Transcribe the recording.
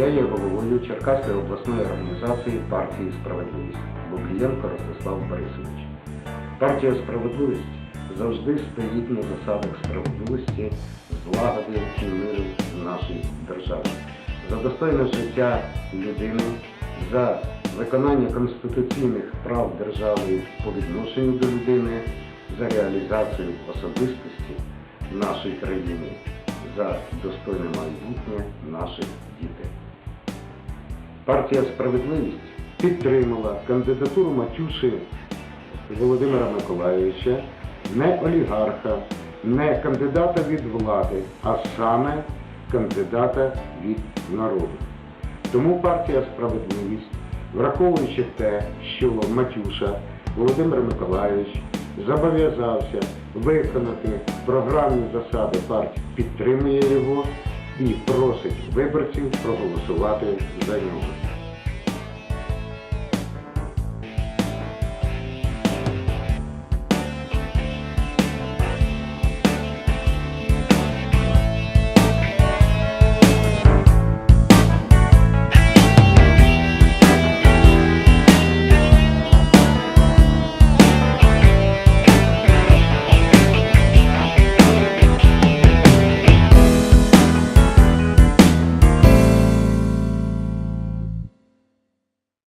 Я є головою Черкаської обласної організації партії Справедливість Бублієнко Ростислав Борисович. Партія Справедливість завжди стоїть на засадах справедливості, злагоди і миру в нашій державі. За достойне життя людини, за виконання конституційних прав держави по відношенню до людини, за реалізацію особистості в нашій країні, за достойне майбутнє наших дітей. Партія Справедливість підтримала кандидатуру Матюши Володимира Миколайовича не олігарха, не кандидата від влади, а саме кандидата від народу. Тому партія Справедливість, враховуючи те, що Матюша Володимир Миколайович зобов'язався виконати програмні засади партії, підтримує його і просить виборців проголосувати за нього.